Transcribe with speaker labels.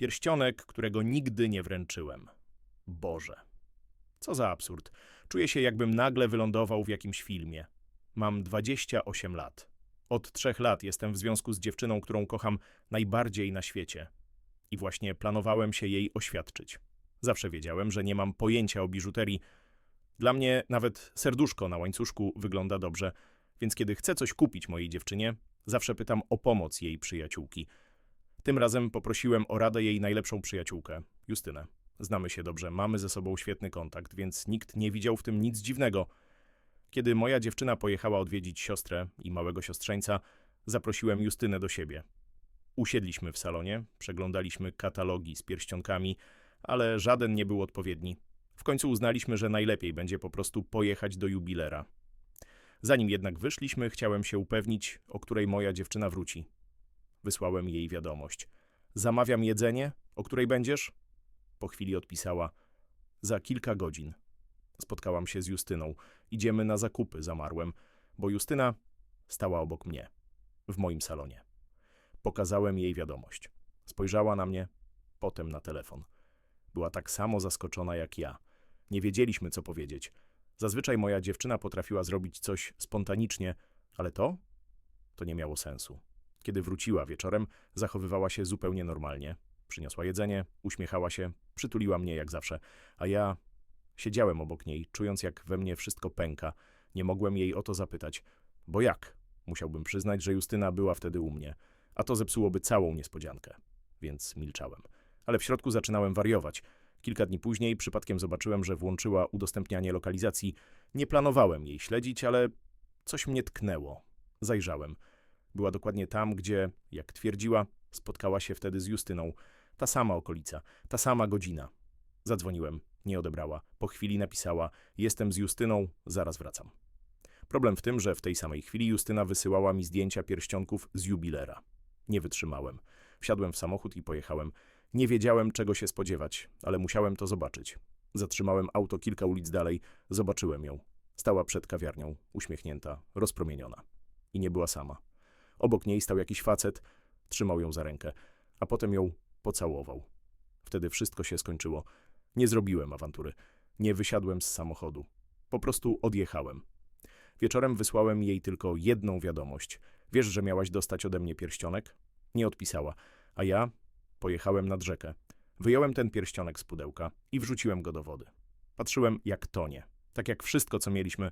Speaker 1: Pierścionek, którego nigdy nie wręczyłem. Boże. Co za absurd. Czuję się, jakbym nagle wylądował w jakimś filmie. Mam 28 lat. Od trzech lat jestem w związku z dziewczyną, którą kocham najbardziej na świecie. I właśnie planowałem się jej oświadczyć. Zawsze wiedziałem, że nie mam pojęcia o biżuterii. Dla mnie nawet serduszko na łańcuszku wygląda dobrze, więc kiedy chcę coś kupić mojej dziewczynie, zawsze pytam o pomoc jej przyjaciółki. Tym razem poprosiłem o radę jej najlepszą przyjaciółkę, Justynę. Znamy się dobrze, mamy ze sobą świetny kontakt, więc nikt nie widział w tym nic dziwnego. Kiedy moja dziewczyna pojechała odwiedzić siostrę i małego siostrzeńca, zaprosiłem Justynę do siebie. Usiedliśmy w salonie, przeglądaliśmy katalogi z pierścionkami, ale żaden nie był odpowiedni. W końcu uznaliśmy, że najlepiej będzie po prostu pojechać do jubilera. Zanim jednak wyszliśmy, chciałem się upewnić, o której moja dziewczyna wróci. Wysłałem jej wiadomość. Zamawiam jedzenie, o której będziesz? Po chwili odpisała. Za kilka godzin. Spotkałam się z Justyną. Idziemy na zakupy, zamarłem, bo Justyna stała obok mnie, w moim salonie. Pokazałem jej wiadomość. Spojrzała na mnie, potem na telefon. Była tak samo zaskoczona jak ja. Nie wiedzieliśmy, co powiedzieć. Zazwyczaj moja dziewczyna potrafiła zrobić coś spontanicznie, ale to? To nie miało sensu. Kiedy wróciła wieczorem, zachowywała się zupełnie normalnie. Przyniosła jedzenie, uśmiechała się, przytuliła mnie jak zawsze, a ja siedziałem obok niej, czując jak we mnie wszystko pęka. Nie mogłem jej o to zapytać. Bo jak? Musiałbym przyznać, że Justyna była wtedy u mnie, a to zepsułoby całą niespodziankę. Więc milczałem. Ale w środku zaczynałem wariować. Kilka dni później przypadkiem zobaczyłem, że włączyła udostępnianie lokalizacji. Nie planowałem jej śledzić, ale coś mnie tknęło. Zajrzałem. Była dokładnie tam, gdzie, jak twierdziła, spotkała się wtedy z Justyną. Ta sama okolica, ta sama godzina. Zadzwoniłem, nie odebrała. Po chwili napisała: Jestem z Justyną, zaraz wracam. Problem w tym, że w tej samej chwili Justyna wysyłała mi zdjęcia pierścionków z jubilera. Nie wytrzymałem. Wsiadłem w samochód i pojechałem. Nie wiedziałem, czego się spodziewać, ale musiałem to zobaczyć. Zatrzymałem auto kilka ulic dalej, zobaczyłem ją. Stała przed kawiarnią, uśmiechnięta, rozpromieniona. I nie była sama. Obok niej stał jakiś facet, trzymał ją za rękę, a potem ją pocałował. Wtedy wszystko się skończyło. Nie zrobiłem awantury. Nie wysiadłem z samochodu. Po prostu odjechałem. Wieczorem wysłałem jej tylko jedną wiadomość. Wiesz, że miałaś dostać ode mnie pierścionek? Nie odpisała, a ja pojechałem nad rzekę. Wyjąłem ten pierścionek z pudełka i wrzuciłem go do wody. Patrzyłem, jak tonie. Tak jak wszystko, co mieliśmy,